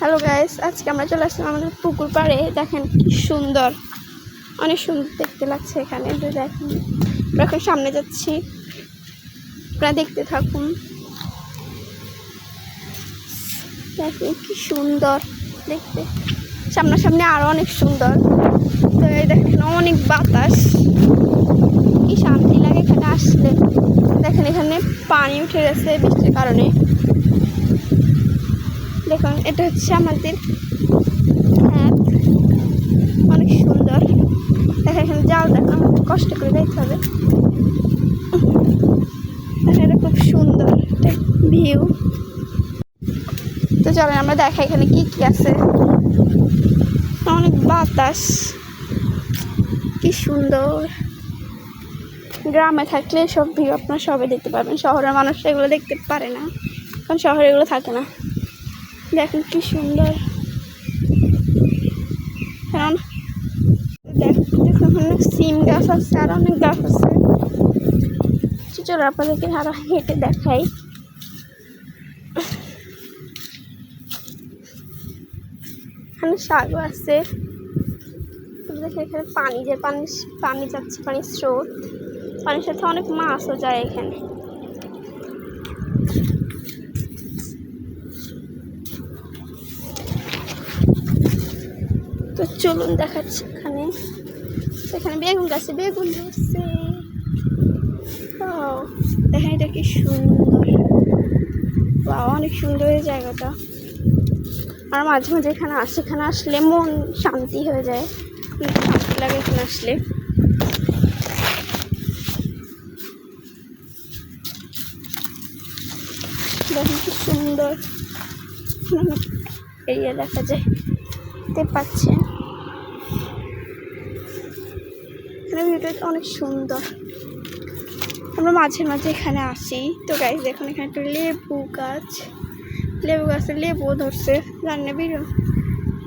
Hello guys আজকে আমরা চলে আসলাম আমাদের পুকুর পাড়ে। দেখেন কি সুন্দর। অনেক সুন্দর দেখতে লাগছে এখানে। তো দেখেন এখন সামনে যাচ্ছি। আপনারা দেখতে থাকুন। দেখেন কি সুন্দর দেখতে। সামনাসামনি আরও অনেক সুন্দর। তো এই দেখেন অনেক বাতাস। কি শান্তি লাগে এখানে আসলে। দেখেন, এখানে পানি উঠে গেছে বৃষ্টির কারণে। দেখুন এটা হচ্ছে আমাদের অনেক সুন্দর। এখানে যাও, দেখো, আমাদের কষ্ট করে যাইতে হবে। এটা খুব সুন্দর একটা ভিউ তো চলেন, আমরা দেখাই এখানে কি কি আছে। অনেক বাতাস। কি সুন্দর। গ্রামে থাকলে সব ভিউ আপনারা সবাই দেখতে পারবেন। শহরের মানুষরা এগুলো দেখতে পারে না। কারণ শহরে এগুলো থাকে না। দেখেন কি সুন্দর। কারণ দেখ- দেখুন অনেক সিম গাছ আছে, আর অনেক গাছ আছে। চলো আপনাদেরকে আরও হেঁটে দেখাই। এখানে শাকও আছে। দেখে এখানে পানি যে পানি পানি যাচ্ছে, পানির স্রোত। পানির সাথে অনেক মাছও যায় এখানে। চলুন দেখাচ্ছি এখানে। এখানে বেগুন গাছে বেগুন ধরছে। দেখেন এটা কি সুন্দর। বা অনেক সুন্দর এই জায়গাটা। আর মাঝে মাঝে এখানে আসে, এখানে আসলে মন শান্তি হয়ে যায়। শান্তি লাগে এখানে আসলে। দেখেন কি সুন্দর। এরিয়া দেখা যায় দেখতে পাচ্ছেন। এখানে ভিউটা অনেক সুন্দর। আমরা মাঝে মাঝে এখানে আসি। তো গাইজ দেখুন, এখানে একটা লেবু গাছ। লেবু গাছে লেবু ধরছে। রান্না বিরো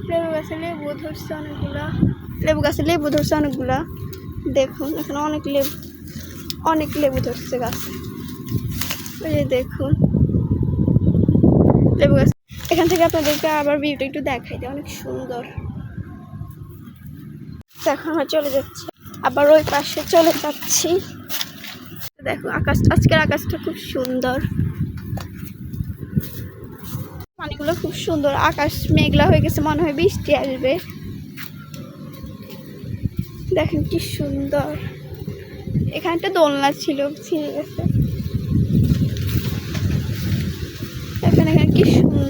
লেবু গাছে লেবু ধরছে অনেকগুলা। লেবু গাছে লেবু ধরছে অনেকগুলা। দেখুন, এখানে অনেক লেবু অনেক লেবু ধরছে গাছে। ওই যে দেখুন। লেবু গাছ। এখান থেকে আপনাদেরকে আবার ভিউটা একটু দেখাই দেয় অনেক সুন্দর। আমরা চলে যাচ্ছি। আবার ওই পাশে চলে যাচ্ছি। দেখো, আকাশ আজকের আকাশটা খুব সুন্দর। পানিগুলো খুব সুন্দর। আকাশ মেঘলা হয়ে গেছে, মনে হয় বৃষ্টি আসবে। দেখেন কি সুন্দর। এখানে একটা দোলনা ছিল, ছিঁড়ে গেছে। দেখেন এখানে কি সুন্দর।